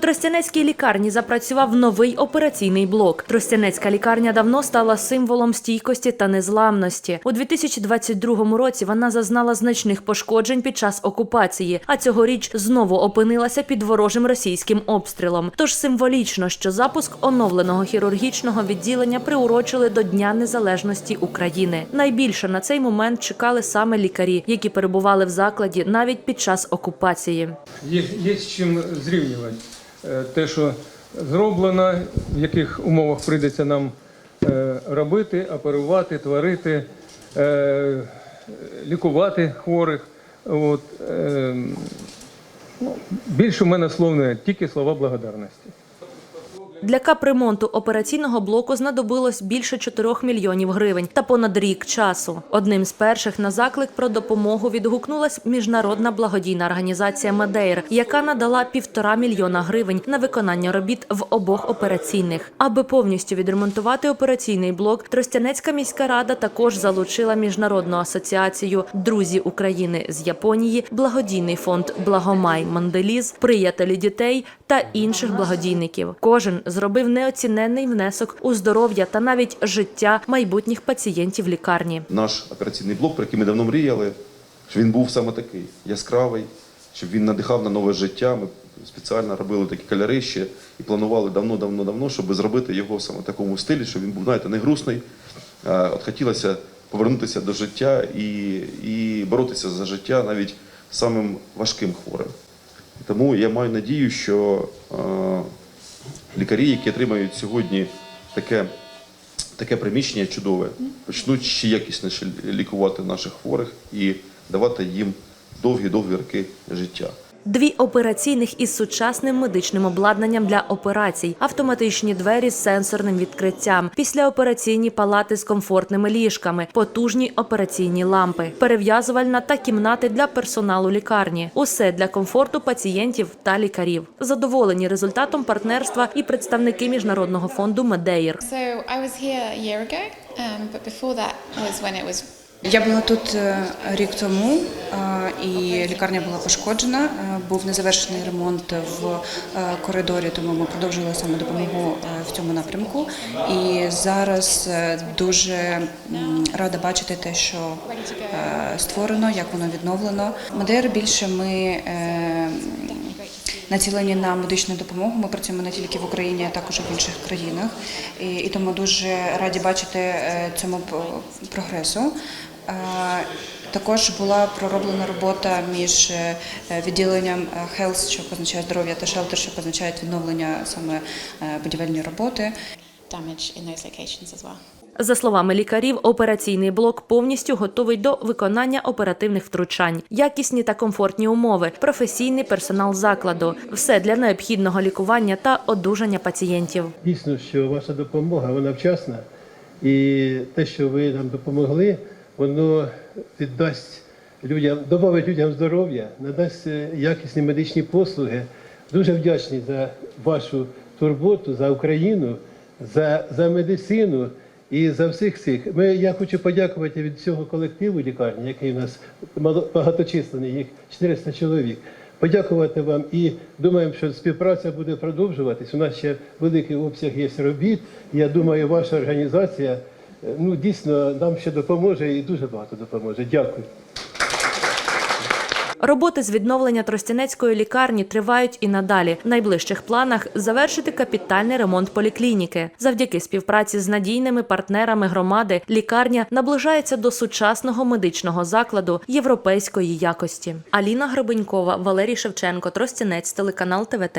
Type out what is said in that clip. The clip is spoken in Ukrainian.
Тростянецькій лікарні запрацював новий операційний блок. Тростянецька лікарня давно стала символом стійкості та незламності. У 2022 році вона зазнала значних пошкоджень під час окупації, а цьогоріч знову опинилася під ворожим російським обстрілом. Тож символічно, що запуск оновленого хірургічного відділення приурочили до Дня Незалежності України. Найбільше на цей момент чекали саме лікарі, які перебували в закладі навіть під час окупації. Є, є з чим зрівнювати те, що зроблено, в яких умовах прийдеться нам е, робити, оперувати, творити, е, лікувати хворих. От, е, ну, більше в мене слов не тільки слова благодарності. Для капремонту операційного блоку знадобилось більше 4 мільйонів гривень та понад рік часу. Одним з перших на заклик про допомогу відгукнулась міжнародна благодійна організація Медейр, яка надала півтора мільйона гривень на виконання робіт в обох операційних. Аби повністю відремонтувати операційний блок, Тростянецька міська рада також залучила міжнародну асоціацію Друзі України з Японії, благодійний фонд Благомай Манделіз, приятелі дітей та інших благодійників. Кожен зробив неоціненний внесок у здоров'я та навіть життя майбутніх пацієнтів лікарні. наш операційний блок, про який ми давно мріяли, щоб він був саме такий яскравий, щоб він надихав на нове життя. Ми спеціально робили такі кольори і планували давно-давно-давно, щоб зробити його саме в такому стилі, щоб він був, знаєте, не грустний. От хотілося повернутися до життя і, і боротися за життя навіть самим важким хворим. Тому я маю надію, що лікарі, які отримають сьогодні таке таке приміщення чудове, почнуть ще якісніше лікувати наших хворих і давати їм довгі-довгі роки життя. Дві операційних із сучасним медичним обладнанням для операцій, автоматичні двері з сенсорним відкриттям, післяопераційні палати з комфортними ліжками, потужні операційні лампи, перев'язувальна та кімнати для персоналу лікарні. Усе для комфорту пацієнтів та лікарів. Задоволені результатом партнерства і представники міжнародного фонду Медеїр. Um, Я була тут е, рік тому, і лікарня була пошкоджена. Е, Був незавершений ремонт в е, коридорі, тому ми продовжили саме допомогу е, в цьому напрямку. І зараз дуже рада бачити те, що створено, як воно відновлено. Модер більше ми. Націлені на медичну допомогу. Ми працюємо не тільки в Україні, а також в інших країнах. І, тому дуже раді бачити цьому прогресу. Також була пророблена робота між е, відділенням е, Health, що позначає здоров'я, та Shelter, що позначає відновлення саме е, будівельні роботи. За словами лікарів, операційний блок повністю готовий до виконання оперативних втручань, якісні та комфортні умови, професійний персонал закладу все для необхідного лікування та одужання пацієнтів. Дійсно, що ваша допомога вона вчасна, і те, що ви нам допомогли, воно віддасть людям, додавить людям здоров'я, надасть е, якісні медичні послуги. Дуже вдячні за вашу турботу, за Україну, за, за медицину. І за всіх цих ми я хочу подякувати від всього колективу лікарні, який у нас багаточисленний, їх 400 чоловік. Подякувати вам і думаємо, що співпраця буде продовжуватись. У нас ще великий обсяг є робіт. Я думаю, ваша організація ну дійсно нам ще допоможе і дуже багато допоможе. Дякую. Роботи з відновлення Тростянецької лікарні тривають і надалі. В найближчих планах завершити капітальний ремонт поліклініки. Завдяки співпраці з надійними партнерами громади лікарня наближається до сучасного медичного закладу європейської якості. Аліна Гребенькова, Валерій Шевченко, Тростянець, телеканал ТВТ.